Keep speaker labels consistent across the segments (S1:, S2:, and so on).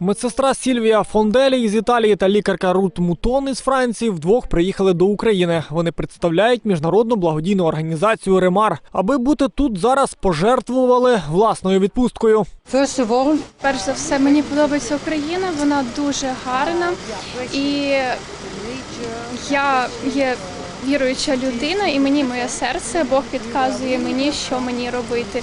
S1: Медсестра Сільвія Фонделі із Італії та лікарка Рут Мутон із Франції вдвох приїхали до України. Вони представляють міжнародну благодійну організацію Ремар. Аби бути тут зараз, пожертвували власною відпусткою.
S2: Перш за все, мені подобається Україна, вона дуже гарна і я є віруюча людина, і мені моє серце, Бог підказує мені, що мені робити.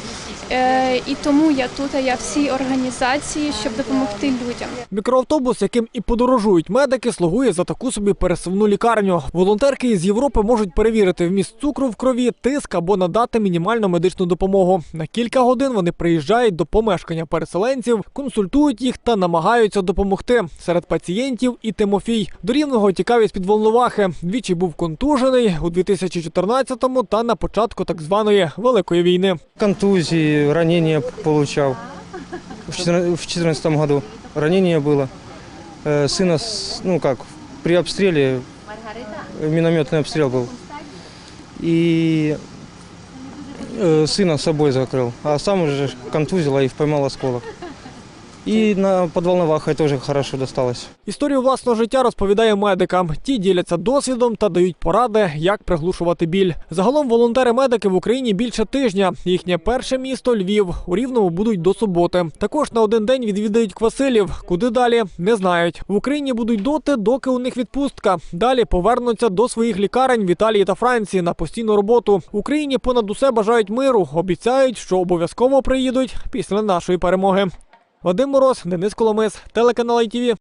S2: Е, і тому я тут, а я в цій організації, щоб допомогти людям.
S1: Мікроавтобус, яким і подорожують медики, слугує за таку собі пересувну лікарню. Волонтерки із Європи можуть перевірити вміст цукру в крові, тиск або надати мінімальну медичну допомогу. На кілька годин вони приїжджають до помешкання переселенців, консультують їх та намагаються допомогти. Серед пацієнтів і Тимофій. До рівного тікав із під Волновахи. Двічі був контужений у 2014-му та на початку так званої великої війни.
S3: Контузии, ранения получал. В 2014 году ранение было. Э, Сына, с- ну как, при обстреле, э, минометный обстрел был. И э, сына с собой закрыл. А сам уже контузило и поймал осколок. И на под Волновахой тоже хорошо досталось.
S1: Історію власного життя розповідає медикам. Ті діляться досвідом та дають поради, як приглушувати біль. Загалом волонтери-медики в Україні більше тижня. Їхнє перше місто Львів. У Рівному будуть до суботи. Також на один день відвідають Квасилів. Куди далі не знають. В Україні будуть доти, доки у них відпустка. Далі повернуться до своїх лікарень в Італії та Франції на постійну роботу. В Україні понад усе бажають миру. Обіцяють, що обов'язково приїдуть після нашої перемоги. Вадим Мороз, Денис Коломис, телеканал ITV.